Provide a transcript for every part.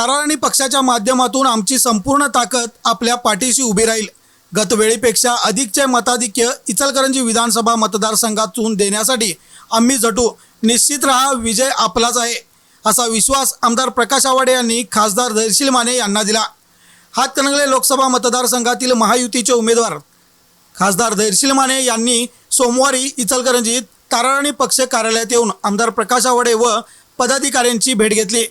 ताराराणी पक्षाच्या माध्यमातून आमची संपूर्ण ताकद आपल्या पाठीशी उभी राहील. गतवेळीपेक्षा अधिकचे मताधिक्य इचलकरंजी विधानसभा मतदारसंघातून देण्यासाठी आम्ही झटू. निश्चित रहा विजय आपलाच आहे असा विश्वास आमदार प्रकाश आवाडे यांनी खासदार धैर्शील माने यांना दिला. हातकणंगले लोकसभा मतदारसंघातील महायुतीचे उमेदवार खासदार धैर्शील माने यांनी सोमवारी इचलकरंजीत ताराराणी पक्ष कार्यालयात येऊन आमदार प्रकाश आवाडे व पदाधिकाऱ्यांची भेट घेतली.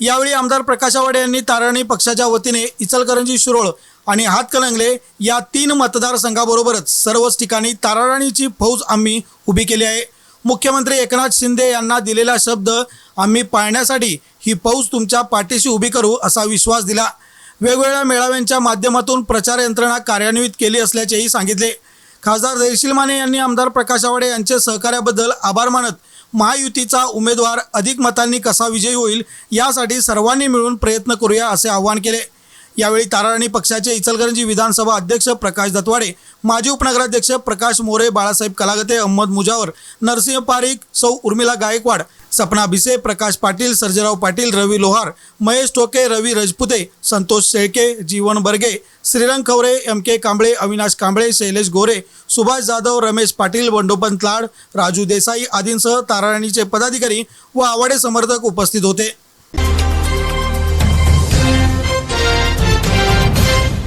यावेळी आमदार प्रकाश आवाडे यांनी ताराणी पक्षाच्या वतीने इचलकरंजी शिरोळ आणि हातकणंगले या तीन मतदारसंघाबरोबरच सर्वच ठिकाणी ताराराणीची फौज आम्ही उभी केली आहे. मुख्यमंत्री एकनाथ शिंदे यांना दिलेला शब्द आम्ही पाळण्यासाठी ही फौज तुमच्या पाठीशी उभी करू असा विश्वास दिला. वेगवेगळ्या मेळाव्यांच्या माध्यमातून प्रचार यंत्रणा कार्यान्वित केली असल्याचेही सांगितले. खासदार जयशील माने यांनी आमदार प्रकाश आवाडे यांच्या सहकार्याबद्दल आभार मानत महायुतीचा उमेदवार अधिक मतांनी कसा विजयी होईल यासाठी सर्वांनी मिळून प्रयत्न करूया असे आवाहन केले. यावेळी ताराराणी पक्षाचे इचलकरंजी विधानसभा अध्यक्ष प्रकाश दत्वाडे माजी उपनगराध्यक्ष प्रकाश मोरे बाळासाहेब कलागते अहमद मुजावर नरसिंह पारिक सौ उर्मिला गायकवाड सपना भिसे प्रकाश पाटील सर्जेराव पाटील रवी लोहार महेश टोके रवी रजपुते संतोष शेळके जीवन बर्गे श्रीरंग खवरे एम के कांबळे अविनाश कांबळे शैलेश गोरे सुभाष जाधव रमेश पाटील बंडोपंत लाड राजू देसाई आदींसह ताराराणीचे पदाधिकारी व आवाडे समर्थक उपस्थित होते.